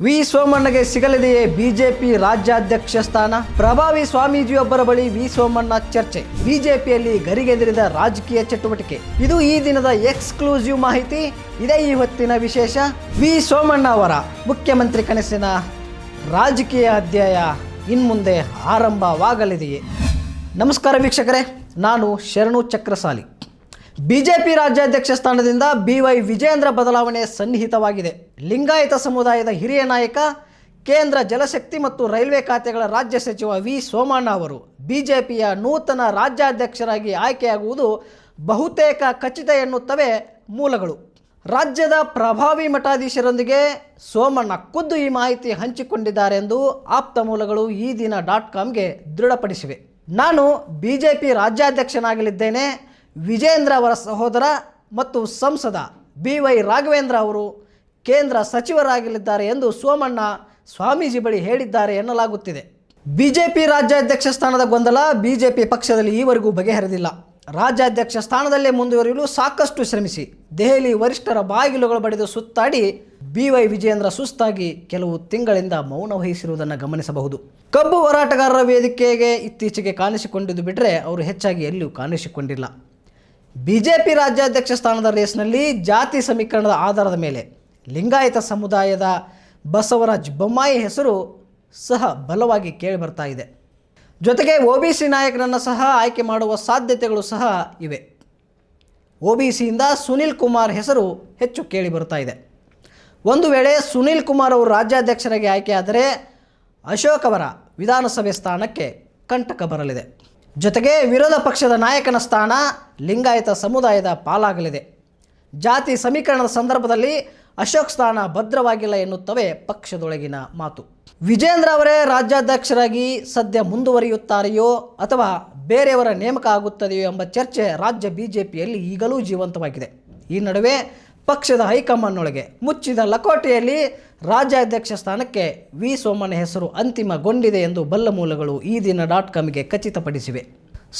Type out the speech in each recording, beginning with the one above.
V ಸೋಮಣ್ಣಗೆ ಸಿಗಲಿದೆಯೇ BJP ರಾಜ್ಯಾಧ್ಯಕ್ಷ ಸ್ಥಾನ? ಪ್ರಭಾವಿ ಸ್ವಾಮೀಜಿಯೊಬ್ಬರ ಬಳಿ ವಿ ಸೋಮಣ್ಣ ಚರ್ಚೆ. ಬಿಜೆಪಿಯಲ್ಲಿ ಗರಿಗೆದರಿದ ರಾಜಕೀಯ ಚಟುವಟಿಕೆ. ಇದು ಈ ದಿನದ ಎಕ್ಸ್ಕ್ಲೂಸಿವ್ ಮಾಹಿತಿ. ಇದೇ ಈ ಹೊತ್ತಿನ ವಿಶೇಷ. ವಿ ಸೋಮಣ್ಣ ಅವರ ಮುಖ್ಯಮಂತ್ರಿ ಕನಸಿನ ರಾಜಕೀಯ ಅಧ್ಯಾಯ ಇನ್ಮುಂದೆ ಆರಂಭವಾಗಲಿದೆಯೇ. ನಮಸ್ಕಾರ ವೀಕ್ಷಕರೇ. ನಾನು ಶರಣು ಚಕ್ರಸಾಲಿ. ಬಿಜೆಪಿ ರಾಜ್ಯಾಧ್ಯಕ್ಷ ಸ್ಥಾನದಿಂದ ಬಿ ವೈ ಬದಲಾವಣೆ ಸನ್ನಿಹಿತವಾಗಿದೆ. ಲಿಂಗಾಯತ ಸಮುದಾಯದ ಹಿರಿಯ ನಾಯಕ, ಕೇಂದ್ರ ಜಲಶಕ್ತಿ ಮತ್ತು ರೈಲ್ವೆ ಖಾತೆಗಳ ರಾಜ್ಯ ಸಚಿವ ವಿ. ಸೋಮಣ್ಣ ಅವರು ಬಿಜೆಪಿಯ ನೂತನ ರಾಜ್ಯಾಧ್ಯಕ್ಷರಾಗಿ ಆಯ್ಕೆಯಾಗುವುದು ಬಹುತೇಕ ಖಚಿತ ಎನ್ನುತ್ತವೆ ಮೂಲಗಳು. ರಾಜ್ಯದ ಪ್ರಭಾವಿ ಮಠಾಧೀಶರೊಂದಿಗೆ ಸೋಮಣ್ಣ ಖುದ್ದು ಈ ಮಾಹಿತಿ ಹಂಚಿಕೊಂಡಿದ್ದಾರೆ ಎಂದು ಆಪ್ತ ಮೂಲಗಳು ಈ ದಿನ ಡಾಟ್ ಕಾಮ್ಗೆ ದೃಢಪಡಿಸಿವೆ. ನಾನು ಬಿ ಜೆ ಪಿ ರಾಜ್ಯಾಧ್ಯಕ್ಷನಾಗಲಿದ್ದೇನೆ. ವಿಜೇಂದ್ರ ಅವರ ಸಹೋದರ ಮತ್ತು ಸಂಸದ ಬಿ ವೈ ರಾಘವೇಂದ್ರ ಅವರು ಕೇಂದ್ರ ಸಚಿವರಾಗಲಿದ್ದಾರೆ ಎಂದು ಸೋಮಣ್ಣ ಸ್ವಾಮೀಜಿ ಬಳಿ ಹೇಳಿದ್ದಾರೆ ಎನ್ನಲಾಗುತ್ತಿದೆ. ಬಿಜೆಪಿ ರಾಜ್ಯಾಧ್ಯಕ್ಷ ಸ್ಥಾನದ ಗೊಂದಲ ಬಿಜೆಪಿ ಪಕ್ಷದಲ್ಲಿ ಈವರೆಗೂ ಬಗೆಹರಿದಿಲ್ಲ. ರಾಜ್ಯಾಧ್ಯಕ್ಷ ಸ್ಥಾನದಲ್ಲೇ ಮುಂದುವರಿಯಲು ಸಾಕಷ್ಟು ಶ್ರಮಿಸಿ ದೆಹಲಿ ವರಿಷ್ಠರ ಬಾಗಿಲುಗಳು ಬಡಿದು ಸುತ್ತಾಡಿ ಬಿ ವೈ ವಿಜೇಂದ್ರ ಸುಸ್ತಾಗಿ ಕೆಲವು ತಿಂಗಳಿಂದ ಮೌನ ವಹಿಸಿರುವುದನ್ನು ಗಮನಿಸಬಹುದು. ಕಬ್ಬು ಹೋರಾಟಗಾರರ ವೇದಿಕೆಗೆ ಇತ್ತೀಚೆಗೆ ಕಾಣಿಸಿಕೊಂಡಿದ್ದು ಬಿಟ್ಟರೆ ಅವರು ಹೆಚ್ಚಾಗಿ ಎಲ್ಲೂ ಕಾಣಿಸಿಕೊಂಡಿಲ್ಲ. ಬಿಜೆಪಿ ರಾಜ್ಯಾಧ್ಯಕ್ಷ ಸ್ಥಾನದ ರೇಸ್ನಲ್ಲಿ ಜಾತಿ ಸಮೀಕರಣದ ಆಧಾರದ ಮೇಲೆ ಲಿಂಗಾಯತ ಸಮುದಾಯದ ಬಸವರಾಜ್ ಬೊಮ್ಮಾಯಿ ಹೆಸರು ಸಹ ಬಲವಾಗಿ ಕೇಳಿಬರ್ತಾ ಇದೆ. ಜೊತೆಗೆ ಒ ಬಿ ಸಿ ನಾಯಕರನ್ನು ಸಹ ಆಯ್ಕೆ ಮಾಡುವ ಸಾಧ್ಯತೆಗಳು ಸಹ ಇವೆ. ಒ ಬಿ ಸಿಯಿಂದ ಸುನಿಲ್ ಕುಮಾರ್ ಹೆಸರು ಹೆಚ್ಚು ಕೇಳಿ ಬರ್ತಾ ಇದೆ. ಒಂದು ವೇಳೆ ಸುನಿಲ್ ಕುಮಾರ್ ಅವರು ರಾಜ್ಯಾಧ್ಯಕ್ಷರಾಗಿ ಆಯ್ಕೆಯಾದರೆ ಅಶೋಕ್ ಅವರ ವಿಧಾನಸಭೆ ಸ್ಥಾನಕ್ಕೆ ಕಂಟಕ ಬರಲಿದೆ. ಜೊತೆಗೆ ವಿರೋಧ ಪಕ್ಷದ ನಾಯಕನ ಸ್ಥಾನ ಲಿಂಗಾಯತ ಸಮುದಾಯದ ಪಾಲಾಗಲಿದೆ. ಜಾತಿ ಸಮೀಕರಣದ ಸಂದರ್ಭದಲ್ಲಿ ಅಶೋಕ್ ಸ್ಥಾನ ಭದ್ರವಾಗಿಲ್ಲ ಎನ್ನುತ್ತವೆ ಪಕ್ಷದೊಳಗಿನ ಮಾತು. ವಿಜೇಂದ್ರ ಅವರೇ ರಾಜ್ಯಾಧ್ಯಕ್ಷರಾಗಿ ಸದ್ಯ ಮುಂದುವರಿಯುತ್ತಾರೆಯೋ ಅಥವಾ ಬೇರೆಯವರ ನೇಮಕ ಆಗುತ್ತದೆಯೋ ಎಂಬ ಚರ್ಚೆ ರಾಜ್ಯ ಬಿಜೆಪಿಯಲ್ಲಿ ಈಗಲೂ ಜೀವಂತವಾಗಿದೆ. ಈ ನಡುವೆ ಪಕ್ಷದ ಹೈಕಮಾಂಡ್ನೊಳಗೆ ಮುಚ್ಚಿದ ಲಕೋಟೆಯಲ್ಲಿ ರಾಜ್ಯಾಧ್ಯಕ್ಷ ಸ್ಥಾನಕ್ಕೆ ವಿ ಸೋಮಣ್ಣ ಹೆಸರು ಅಂತಿಮಗೊಂಡಿದೆ ಎಂದು ಬಲ್ಲ ಮೂಲಗಳು ಈ ದಿನ ಡಾಟ್ ಕಾಮ್ಗೆ ಖಚಿತಪಡಿಸಿವೆ.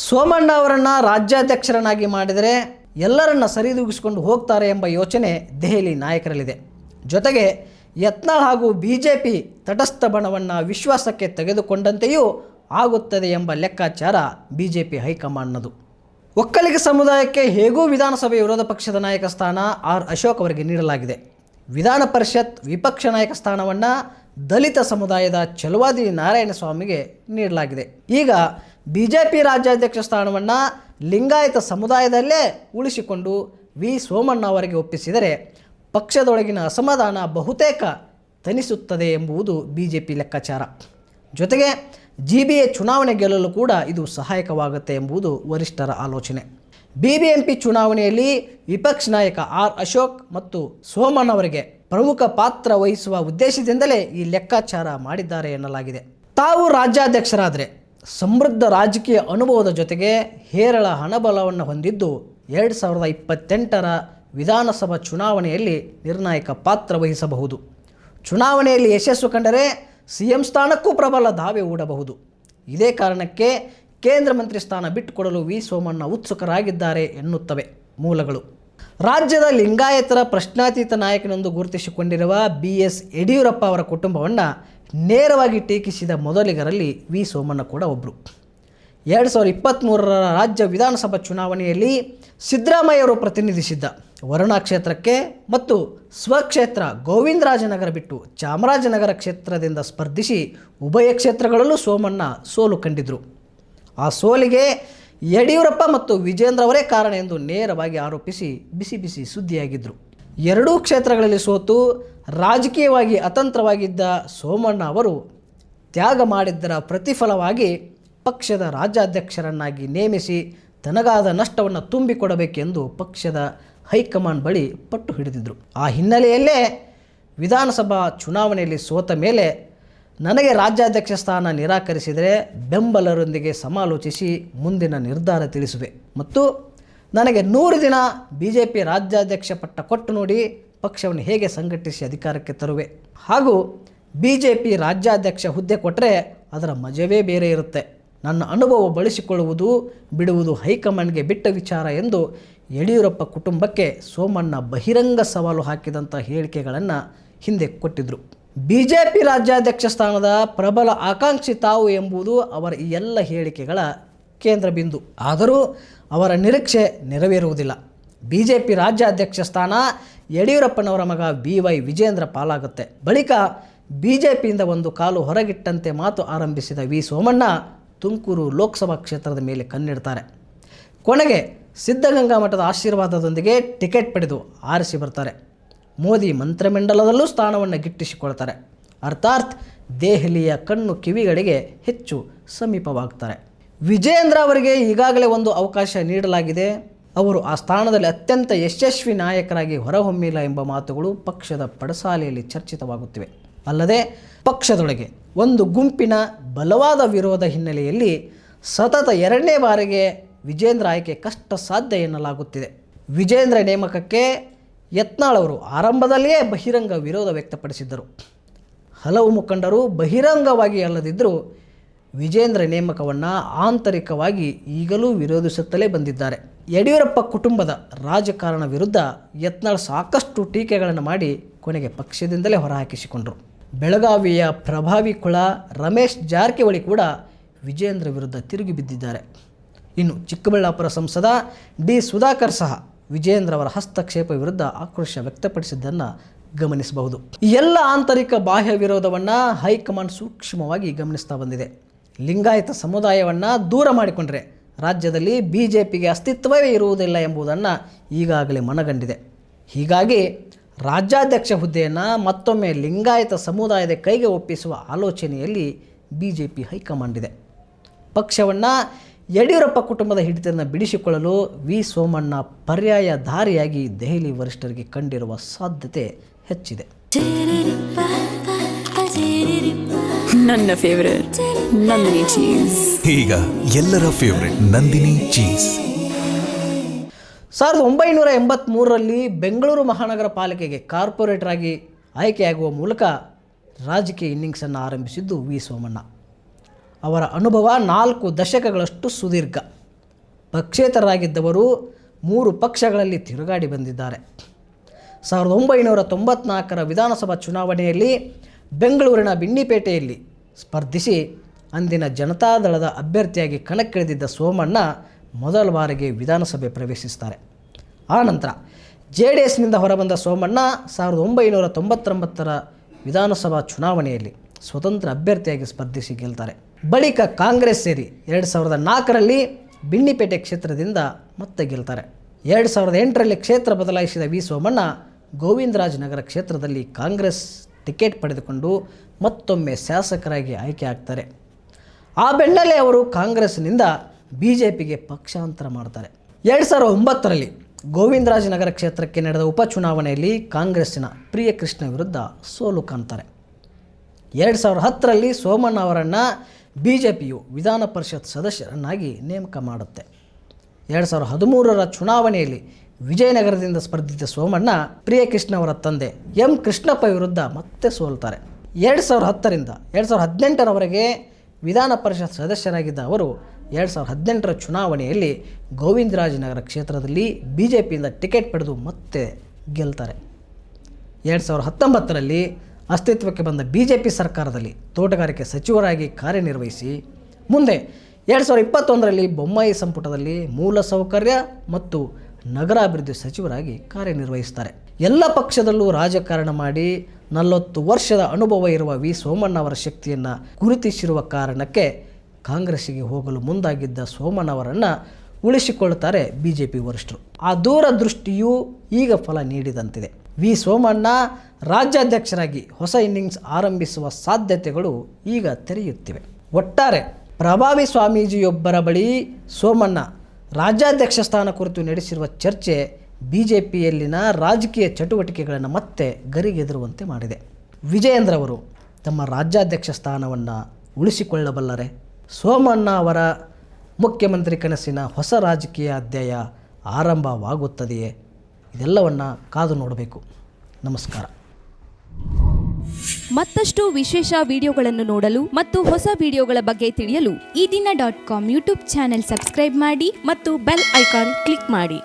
ಸೋಮಣ್ಣ ಅವರನ್ನು ರಾಜ್ಯಾಧ್ಯಕ್ಷರನ್ನಾಗಿ ಮಾಡಿದರೆ ಎಲ್ಲರನ್ನ ಸರಿದೂಗಿಸಿಕೊಂಡು ಹೋಗ್ತಾರೆ ಎಂಬ ಯೋಚನೆ ದೆಹಲಿ ನಾಯಕರಲ್ಲಿದೆ. ಜೊತೆಗೆ ಯತ್ನಾಳ್ ಹಾಗೂ ಬಿ ಜೆ ಪಿ ತಟಸ್ಥ ಬಣವನ್ನು ವಿಶ್ವಾಸಕ್ಕೆ ತೆಗೆದುಕೊಂಡಂತೆಯೂ ಆಗುತ್ತದೆ ಎಂಬ ಲೆಕ್ಕಾಚಾರ ಬಿ ಜೆ ಪಿ ಹೈಕಮಾಂಡ್ನದು. ಒಕ್ಕಲಿಗ ಸಮುದಾಯಕ್ಕೆ ಹೇಗೂ ವಿಧಾನಸಭೆ ವಿರೋಧ ಪಕ್ಷದ ನಾಯಕ ಸ್ಥಾನ ಆರ್ ಅಶೋಕ್ ಅವರಿಗೆ ನೀಡಲಾಗಿದೆ. ವಿಧಾನ ಪರಿಷತ್ ವಿಪಕ್ಷ ನಾಯಕ ಸ್ಥಾನವನ್ನು ದಲಿತ ಸಮುದಾಯದ ಚಲವಾದಿ ನಾರಾಯಣಸ್ವಾಮಿಗೆ ನೀಡಲಾಗಿದೆ. ಈಗ ಬಿ ಜೆ ಪಿ ರಾಜ್ಯಾಧ್ಯಕ್ಷ ಸ್ಥಾನವನ್ನು ಲಿಂಗಾಯತ ಸಮುದಾಯದಲ್ಲೇ ಉಳಿಸಿಕೊಂಡು ವಿ. ಸೋಮಣ್ಣ ಅವರಿಗೆ ಒಪ್ಪಿಸಿದರೆ ಪಕ್ಷದೊಳಗಿನ ಅಸಮಾಧಾನ ಬಹುತೇಕ ತನಿಸುತ್ತದೆ ಎಂಬುದು ಬಿ ಜೆ ಪಿ ಲೆಕ್ಕಾಚಾರ. ಜೊತೆಗೆ ಜಿ ಬಿ ಎ ಚುನಾವಣೆ ಗೆಲ್ಲಲು ಕೂಡ ಇದು ಸಹಾಯಕವಾಗುತ್ತೆ ಎಂಬುದು ವರಿಷ್ಠರ ಆಲೋಚನೆ. ಬಿ ಬಿ ಎಂ ಪಿ ಚುನಾವಣೆಯಲ್ಲಿ ವಿಪಕ್ಷ ನಾಯಕ ಆರ್. ಅಶೋಕ್ ಮತ್ತು ಸೋಮಣ್ಣ ಅವರಿಗೆ ಪ್ರಮುಖ ಪಾತ್ರ ವಹಿಸುವ ಉದ್ದೇಶದಿಂದಲೇ ಈ ಲೆಕ್ಕಾಚಾರ ಮಾಡಿದ್ದಾರೆ ಎನ್ನಲಾಗಿದೆ. ತಾವು ರಾಜ್ಯಾಧ್ಯಕ್ಷರಾದರೆ ಸಮೃದ್ಧ ರಾಜಕೀಯ ಅನುಭವದ ಜೊತೆಗೆ ಹೇರಳ ಹಣಬಲವನ್ನು ಹೊಂದಿದ್ದು ಎರಡು ಸಾವಿರದ ಇಪ್ಪತ್ತೆಂಟರ ವಿಧಾನಸಭಾ ಚುನಾವಣೆಯಲ್ಲಿ ನಿರ್ಣಾಯಕ ಪಾತ್ರ ವಹಿಸಬಹುದು. ಚುನಾವಣೆಯಲ್ಲಿ ಯಶಸ್ಸು ಕಂಡರೆ ಸಿ ಎಂ ಸ್ಥಾನಕ್ಕೂ ಪ್ರಬಲ ದಾವೆ ಹೂಡಬಹುದು. ಇದೇ ಕಾರಣಕ್ಕೆ ಕೇಂದ್ರ ಮಂತ್ರಿ ಸ್ಥಾನ ಬಿಟ್ಟುಕೊಡಲು ವಿ ಸೋಮಣ್ಣ ಉತ್ಸುಕರಾಗಿದ್ದಾರೆ ಎನ್ನುತ್ತವೆ ಮೂಲಗಳು. ರಾಜ್ಯದ ಲಿಂಗಾಯತರ ಪ್ರಶ್ನಾತೀತ ನಾಯಕನೆಂದು ಗುರುತಿಸಿಕೊಂಡಿರುವ ಬಿ ಎಸ್ ಯಡಿಯೂರಪ್ಪ ಅವರ ಕುಟುಂಬವನ್ನು ನೇರವಾಗಿ ಟೀಕಿಸಿದ ಮೊದಲಿಗರಲ್ಲಿ ವಿ. ಸೋಮಣ್ಣ ಕೂಡ ಒಬ್ಬರು ಎರಡು ಸಾವಿರದ ಇಪ್ಪತ್ತ್ಮೂರರ ರಾಜ್ಯ ವಿಧಾನಸಭಾ ಚುನಾವಣೆಯಲ್ಲಿ ಸಿದ್ದರಾಮಯ್ಯವರು ಪ್ರತಿನಿಧಿಸಿದ್ದ ವರುಣಾ ಕ್ಷೇತ್ರಕ್ಕೆ ಮತ್ತು ಸ್ವಕ್ಷೇತ್ರ ಗೋವಿಂದರಾಜನಗರ ಬಿಟ್ಟು ಚಾಮರಾಜನಗರ ಕ್ಷೇತ್ರದಿಂದ ಸ್ಪರ್ಧಿಸಿ ಉಭಯ ಕ್ಷೇತ್ರಗಳಲ್ಲೂ ಸೋಮಣ್ಣ ಸೋಲು ಕಂಡಿದ್ದರು ಆ ಸೋಲಿಗೆ ಯಡಿಯೂರಪ್ಪ ಮತ್ತು ವಿಜೇಂದ್ರ ಅವರೇ ಕಾರಣ ಎಂದು ನೇರವಾಗಿ ಆರೋಪಿಸಿ ಬಿಸಿ ಬಿಸಿ ಸುದ್ದಿಯಾಗಿದ್ದರು ಎರಡೂ ಕ್ಷೇತ್ರಗಳಲ್ಲಿ ಸೋತು ರಾಜಕೀಯವಾಗಿ ಅತಂತ್ರವಾಗಿದ್ದ ಸೋಮಣ್ಣ ಅವರು ತ್ಯಾಗ ಮಾಡಿದ್ದರ ಪ್ರತಿಫಲವಾಗಿ ಪಕ್ಷದ ರಾಜ್ಯಾಧ್ಯಕ್ಷರನ್ನಾಗಿ ನೇಮಿಸಿ ತನಗಾದ ನಷ್ಟವನ್ನು ತುಂಬಿಕೊಡಬೇಕೆಂದು ಪಕ್ಷದ ಹೈಕಮಾಂಡ್ ಬಳಿ ಪಟ್ಟು ಹಿಡಿದಿದ್ದರು ಆ ಹಿನ್ನೆಲೆಯಲ್ಲೇ ವಿಧಾನಸಭಾ ಚುನಾವಣೆಯಲ್ಲಿ ಸೋತ ಮೇಲೆ ನನಗೆ ರಾಜ್ಯಾಧ್ಯಕ್ಷ ಸ್ಥಾನ ನಿರಾಕರಿಸಿದರೆ ಬೆಂಬಲರೊಂದಿಗೆ ಸಮಾಲೋಚಿಸಿ ಮುಂದಿನ ನಿರ್ಧಾರ ತಿಳಿಸುವೆ. ಮತ್ತು ನನಗೆ ನೂರು ದಿನ ಬಿ ಜೆ ಪಿ ರಾಜ್ಯಾಧ್ಯಕ್ಷ ಪಟ್ಟ ಕೊಟ್ಟು ನೋಡಿ ಪಕ್ಷವನ್ನು ಹೇಗೆ ಸಂಘಟಿಸಿ ಅಧಿಕಾರಕ್ಕೆ ತರುವೆ. ಹಾಗೂ ಬಿ ಜೆ ಪಿ ರಾಜ್ಯಾಧ್ಯಕ್ಷ ಹುದ್ದೆ ಕೊಟ್ಟರೆ ಅದರ ಮಜವೇ ಬೇರೆ ಇರುತ್ತೆ. ನನ್ನ ಅನುಭವ ಬಳಸಿಕೊಳ್ಳುವುದು, ಬಿಡುವುದು ಹೈಕಮಾಂಡ್ಗೆ ಬಿಟ್ಟ ವಿಚಾರ ಎಂದು ಯಡಿಯೂರಪ್ಪ ಕುಟುಂಬಕ್ಕೆ ಸೋಮಣ್ಣ ಬಹಿರಂಗ ಸವಾಲು ಹಾಕಿದಂಥ ಹೇಳಿಕೆಗಳನ್ನು ಹಿಂದೆ ಕೊಟ್ಟಿದ್ದರು ಬಿ ಜೆ ಪಿ ರಾಜ್ಯಾಧ್ಯಕ್ಷ ಸ್ಥಾನದ ಪ್ರಬಲ ಆಕಾಂಕ್ಷಿ ತಾವು ಎಂಬುದು ಅವರ ಈ ಎಲ್ಲ ಹೇಳಿಕೆಗಳ ಕೇಂದ್ರ ಬಿಂದು. ಆದರೂ ಅವರ ನಿರೀಕ್ಷೆ ನೆರವೇರುವುದಿಲ್ಲ. ಬಿ ಜೆ ಪಿ ರಾಜ್ಯಾಧ್ಯಕ್ಷ ಸ್ಥಾನ ಯಡಿಯೂರಪ್ಪನವರ ಮಗ ಬಿ ವೈ ವಿಜೇಂದ್ರ ಪಾಲಾಗುತ್ತೆ. ಬಳಿಕ ಬಿ ಜೆ ಪಿಯಿಂದ ಒಂದು ಕಾಲು ಹೊರಗಿಟ್ಟಂತೆ ಮಾತು ಆರಂಭಿಸಿದ ವಿ ಸೋಮಣ್ಣ ತುಮಕೂರು ಲೋಕಸಭಾ ಕ್ಷೇತ್ರದ ಮೇಲೆ ಕಣ್ಣಿಡ್ತಾರೆ. ಕೊನೆಗೆ ಸಿದ್ಧಗಂಗಾ ಮಠದ ಆಶೀರ್ವಾದದೊಂದಿಗೆ ಟಿಕೆಟ್ ಪಡೆದು ಆರಿಸಿ ಬರ್ತಾರೆ. ಮೋದಿ ಮಂತ್ರಮಂಡಲದಲ್ಲೂ ಸ್ಥಾನವನ್ನು ಗಿಟ್ಟಿಸಿಕೊಳ್ತಾರೆ. ಅರ್ಥಾತ್ ದೆಹಲಿಯ ಕಣ್ಣು ಕಿವಿಗಳಿಗೆ ಹೆಚ್ಚು ಸಮೀಪವಾಗ್ತಾರೆ. ವಿಜೇಂದ್ರ ಅವರಿಗೆ ಈಗಾಗಲೇ ಒಂದು ಅವಕಾಶ ನೀಡಲಾಗಿದೆ. ಅವರು ಆ ಸ್ಥಾನದಲ್ಲಿ ಅತ್ಯಂತ ಯಶಸ್ವಿ ನಾಯಕರಾಗಿ ಹೊರಹೊಮ್ಮಿಲ್ಲ ಎಂಬ ಮಾತುಗಳು ಪಕ್ಷದ ಪಡಸಾಲೆಯಲ್ಲಿ ಚರ್ಚಿತವಾಗುತ್ತಿವೆ. ಅಲ್ಲದೆ ಪಕ್ಷದೊಳಗೆ ಒಂದು ಗುಂಪಿನ ಬಲವಾದ ವಿರೋಧ ಹಿನ್ನೆಲೆಯಲ್ಲಿ ಸತತ ಎರಡನೇ ಬಾರಿಗೆ ವಿಜೇಂದ್ರ ಆಯ್ಕೆ ಕಷ್ಟ ಸಾಧ್ಯ ಎನ್ನಲಾಗುತ್ತಿದೆ. ವಿಜೇಂದ್ರ ನೇಮಕಕ್ಕೆ ಯತ್ನಾಳ್ ಅವರು ಆರಂಭದಲ್ಲಿಯೇ ಬಹಿರಂಗ ವಿರೋಧ ವ್ಯಕ್ತಪಡಿಸಿದ್ದರು. ಹಲವು ಮುಖಂಡರು ಬಹಿರಂಗವಾಗಿ ಅಲ್ಲದಿದ್ದರೂ ವಿಜೇಂದ್ರ ನೇಮಕವನ್ನು ಆಂತರಿಕವಾಗಿ ಈಗಲೂ ವಿರೋಧಿಸುತ್ತಲೇ ಬಂದಿದ್ದಾರೆ. ಯಡಿಯೂರಪ್ಪ ಕುಟುಂಬದ ರಾಜಕಾರಣ ವಿರುದ್ಧ ಯತ್ನಾಳ್ ಸಾಕಷ್ಟು ಟೀಕೆಗಳನ್ನು ಮಾಡಿ ಕೊನೆಗೆ ಪಕ್ಷದಿಂದಲೇ ಹೊರಹಾಕಿಸಿಕೊಂಡರು. ಬೆಳಗಾವಿಯ ಪ್ರಭಾವಿ ಕುಳ ರಮೇಶ್ ಜಾರಕಿಹೊಳಿ ಕೂಡ ವಿಜೇಂದ್ರ ವಿರುದ್ಧ ತಿರುಗಿ ಬಿದ್ದಿದ್ದಾರೆ. ಇನ್ನು ಚಿಕ್ಕಬಳ್ಳಾಪುರ ಸಂಸದ ಡಿ ಸುಧಾಕರ್ ಸಹ ವಿಜೇಂದ್ರ ಅವರ ಹಸ್ತಕ್ಷೇಪ ವಿರುದ್ಧ ಆಕ್ರೋಶ ವ್ಯಕ್ತಪಡಿಸಿದ್ದನ್ನು ಗಮನಿಸಬಹುದು. ಎಲ್ಲ ಆಂತರಿಕ ಬಾಹ್ಯ ವಿರೋಧವನ್ನು ಹೈಕಮಾಂಡ್ ಸೂಕ್ಷ್ಮವಾಗಿ ಗಮನಿಸ್ತಾ ಬಂದಿದೆ. ಲಿಂಗಾಯತ ಸಮುದಾಯವನ್ನು ದೂರ ಮಾಡಿಕೊಂಡ್ರೆ ರಾಜ್ಯದಲ್ಲಿ ಬಿ ಜೆ ಪಿಗೆ ಅಸ್ತಿತ್ವವೇ ಇರುವುದಿಲ್ಲ ಎಂಬುದನ್ನು ಈಗಾಗಲೇ ಮನಗಂಡಿದೆ. ಹೀಗಾಗಿ ರಾಜ್ಯಾಧ್ಯಕ್ಷ ಹುದ್ದೆಯನ್ನು ಮತ್ತೊಮ್ಮೆ ಲಿಂಗಾಯತ ಸಮುದಾಯದ ಕೈಗೆ ಒಪ್ಪಿಸುವ ಆಲೋಚನೆಯಲ್ಲಿ ಬಿ ಜೆ ಪಿ ಹೈಕಮಾಂಡ್ ಇದೆ. ಪಕ್ಷವನ್ನು ಯಡಿಯೂರಪ್ಪ ಕುಟುಂಬದ ಹಿಡಿತವನ್ನು ಬಿಡಿಸಿಕೊಳ್ಳಲು ವಿ ಸೋಮಣ್ಣ ಪರ್ಯಾಯ ದಾರಿಯಾಗಿ ದೆಹಲಿ ವರಿಷ್ಠರಿಗೆ ಕಂಡಿರುವ ಸಾಧ್ಯತೆ ಹೆಚ್ಚಿದೆ. ನನ್ನ ಫೇವರೇಟ್ ನಂದಿನಿ ಚೀಸ್ ಈಗ ಎಲ್ಲರ ಫೇವರೆಟ್ ನಂದಿನಿ ಚೀಸ್ ಸಾವಿರದ ಒಂಬೈನೂರ ಎಂಬತ್ತ್ಮೂರರಲ್ಲಿ ಬೆಂಗಳೂರು ಮಹಾನಗರ ಪಾಲಿಕೆಗೆ ಕಾರ್ಪೊರೇಟರ್ ಆಗಿ ಆಯ್ಕೆಯಾಗುವ ಮೂಲಕ ರಾಜಕೀಯ ಇನ್ನಿಂಗ್ಸನ್ನು ಆರಂಭಿಸಿದ್ದು ವಿ ಸೋಮಣ್ಣ. ಅವರ ಅನುಭವ ನಾಲ್ಕು ದಶಕಗಳಷ್ಟು ಸುದೀರ್ಘ. ಪಕ್ಷೇತರರಾಗಿದ್ದವರು ಮೂರು ಪಕ್ಷಗಳಲ್ಲಿ ತಿರುಗಾಡಿ ಬಂದಿದ್ದಾರೆ. ಸಾವಿರದ ಒಂಬೈನೂರ ತೊಂಬತ್ನಾಲ್ಕರ ವಿಧಾನಸಭಾ ಚುನಾವಣೆಯಲ್ಲಿ ಬೆಂಗಳೂರಿನ ಬಿನ್ನಿಪೇಟೆಯಲ್ಲಿ ಸ್ಪರ್ಧಿಸಿ ಅಂದಿನ ಜನತಾದಳದ ಅಭ್ಯರ್ಥಿಯಾಗಿ ಕಣಕ್ಕಿಳಿದಿದ್ದ ಸೋಮಣ್ಣ ಮೊದಲ ಬಾರಿಗೆ ವಿಧಾನಸಭೆ ಪ್ರವೇಶಿಸ್ತಾರೆ. ಆನಂತರ ಜೆ ಡಿ ಎಸ್ನಿಂದ ಹೊರಬಂದ ಸೋಮಣ್ಣ ಸಾವಿರದ ಒಂಬೈನೂರ ತೊಂಬತ್ತೊಂಬತ್ತರ ವಿಧಾನಸಭಾ ಚುನಾವಣೆಯಲ್ಲಿ ಸ್ವತಂತ್ರ ಅಭ್ಯರ್ಥಿಯಾಗಿ ಸ್ಪರ್ಧಿಸಿ ಗೆಲ್ತಾರೆ. ಬಳಿಕ ಕಾಂಗ್ರೆಸ್ ಸೇರಿ ಎರಡು ಸಾವಿರದ ನಾಲ್ಕರಲ್ಲಿ ಬಿನ್ನಿಪೇಟೆ ಕ್ಷೇತ್ರದಿಂದ ಮತ್ತೆ ಗೆಲ್ತಾರೆ. ಎರಡು ಸಾವಿರದ ಎಂಟರಲ್ಲಿ ಕ್ಷೇತ್ರ ಬದಲಾಯಿಸಿದ ವಿ ಸೋಮಣ್ಣ ಗೋವಿಂದರಾಜನಗರ ಕ್ಷೇತ್ರದಲ್ಲಿ ಕಾಂಗ್ರೆಸ್ ಟಿಕೆಟ್ ಪಡೆದುಕೊಂಡು ಮತ್ತೊಮ್ಮೆ ಶಾಸಕರಾಗಿ ಆಯ್ಕೆ ಆಗ್ತಾರೆ. ಆ ಬೆನ್ನಲ್ಲೇ ಅವರು ಕಾಂಗ್ರೆಸ್ನಿಂದ ಬಿ ಜೆ ಪಿಗೆ ಪಕ್ಷಾಂತರ ಮಾಡ್ತಾರೆ. ಎರಡು ಸಾವಿರದ ಒಂಬತ್ತರಲ್ಲಿ ಗೋವಿಂದರಾಜನಗರ ಕ್ಷೇತ್ರಕ್ಕೆ ನಡೆದ ಉಪಚುನಾವಣೆಯಲ್ಲಿ ಕಾಂಗ್ರೆಸ್ಸಿನ ಪ್ರಿಯ ಕೃಷ್ಣ ವಿರುದ್ಧ ಸೋಲು ಕಾಣ್ತಾರೆ. ಎರಡು ಸಾವಿರದ ಹತ್ತರಲ್ಲಿ ಸೋಮಣ್ಣ ಅವರನ್ನು ಬಿ ಜೆ ಪಿಯು ವಿಧಾನ ಪರಿಷತ್ ಸದಸ್ಯರನ್ನಾಗಿ ನೇಮಕ ಮಾಡುತ್ತೆ. ಎರಡು ಸಾವಿರದ ಹದಿಮೂರರ ಚುನಾವಣೆಯಲ್ಲಿ ವಿಜಯನಗರದಿಂದ ಸ್ಪರ್ಧಿಸಿದ ಸೋಮಣ್ಣ ಪ್ರಿಯಕೃಷ್ಣ ಅವರ ತಂದೆ ಎಂ ಕೃಷ್ಣಪ್ಪ ವಿರುದ್ಧ ಮತ್ತೆ ಸೋಲ್ತಾರೆ. ಎರಡು ಸಾವಿರ ಹತ್ತರಿಂದ, ಎರಡು ಸಾವಿರದ ಹದಿನೆಂಟರವರೆಗೆ ವಿಧಾನ ಪರಿಷತ್ ಸದಸ್ಯರಾಗಿದ್ದ ಅವರು ಎರಡು ಸಾವಿರದ ಹದಿನೆಂಟರ ಚುನಾವಣೆಯಲ್ಲಿ ಗೋವಿಂದರಾಜನಗರ ಕ್ಷೇತ್ರದಲ್ಲಿ ಬಿ ಜೆ ಪಿಯಿಂದ ಟಿಕೆಟ್ ಪಡೆದು ಮತ್ತೆ ಗೆಲ್ತಾರೆ. ಎರಡು ಸಾವಿರದ ಹತ್ತೊಂಬತ್ತರಲ್ಲಿ ಅಸ್ತಿತ್ವಕ್ಕೆ ಬಂದ ಬಿ ಜೆ ಪಿ ಸರ್ಕಾರದಲ್ಲಿ ತೋಟಗಾರಿಕೆ ಸಚಿವರಾಗಿ ಕಾರ್ಯನಿರ್ವಹಿಸಿ, ಮುಂದೆ ಎರಡು ಸಾವಿರದ ಇಪ್ಪತ್ತೊಂದರಲ್ಲಿ ಬೊಮ್ಮಾಯಿ ಸಂಪುಟದಲ್ಲಿ ಮೂಲಸೌಕರ್ಯ ಮತ್ತು ನಗರಾಭಿವೃದ್ಧಿ ಸಚಿವರಾಗಿ ಕಾರ್ಯನಿರ್ವಹಿಸ್ತಾರೆ. ಎಲ್ಲ ಪಕ್ಷದಲ್ಲೂ ರಾಜಕಾರಣ ಮಾಡಿ ನಲವತ್ತು ವರ್ಷದ ಅನುಭವ ಇರುವ ವಿ. ಸೋಮಣ್ಣವರ ಶಕ್ತಿಯನ್ನು ಗುರುತಿಸಿರುವ ಕಾರಣಕ್ಕೆ ಕಾಂಗ್ರೆಸ್ಸಿಗೆ ಹೋಗಲು ಮುಂದಾಗಿದ್ದ ಸೋಮಣ್ಣವರನ್ನು ಉಳಿಸಿಕೊಳ್ಳುತ್ತಾರೆ ಬಿ ಜೆ ಪಿ ವರಿಷ್ಠರು. ಆ ದೂರದೃಷ್ಟಿಯು ಈಗ ಫಲ ನೀಡಿದಂತಿದೆ. ವಿ. ಸೋಮಣ್ಣ ರಾಜ್ಯಾಧ್ಯಕ್ಷರಾಗಿ ಹೊಸ ಇನ್ನಿಂಗ್ಸ್ ಆರಂಭಿಸುವ ಸಾಧ್ಯತೆಗಳು ಈಗ ತೆರೆಯುತ್ತಿವೆ. ಒಟ್ಟಾರೆ ಪ್ರಭಾವಿ ಸ್ವಾಮೀಜಿಯೊಬ್ಬರ ಬಳಿ ಸೋಮಣ್ಣ ರಾಜ್ಯಾಧ್ಯಕ್ಷ ಸ್ಥಾನ ಕುರಿತು ನಡೆಸಿರುವ ಚರ್ಚೆ ಬಿ ಜೆ ಪಿಯಲ್ಲಿನ ರಾಜಕೀಯ ಚಟುವಟಿಕೆಗಳನ್ನು ಮತ್ತೆ ಗರಿಗೆದರುವಂತೆ ಮಾಡಿದೆ. ವಿಜಯೇಂದ್ರವರು ತಮ್ಮ ರಾಜ್ಯಾಧ್ಯಕ್ಷ ಸ್ಥಾನವನ್ನು ಉಳಿಸಿಕೊಳ್ಳಬಲ್ಲರೆ. ಸೋಮಣ್ಣ ಅವರ ಮುಖ್ಯಮಂತ್ರಿ ಕನಸಿನ ಹೊಸ ರಾಜಕೀಯ ಅಧ್ಯಾಯ ಆರಂಭವಾಗುತ್ತದೆಯೇ? ಇದೆಲ್ಲವನ್ನು ಕಾದು ನೋಡಬೇಕು. ನಮಸ್ಕಾರ. ಮತ್ತಷ್ಟು ವಿಶೇಷ ವಿಡಿಯೋಗಳನ್ನು ನೋಡಲು ಮತ್ತು ಹೊಸ ವಿಡಿಯೋಗಳ ಬಗ್ಗೆ ತಿಳಿಯಲು Ee Dina dot com YouTube channel subscribe ಮಾಡಿ ಮತ್ತು ಬೆಲ್ ಐಕಾನ್ ಕ್ಲಿಕ್ ಮಾಡಿ.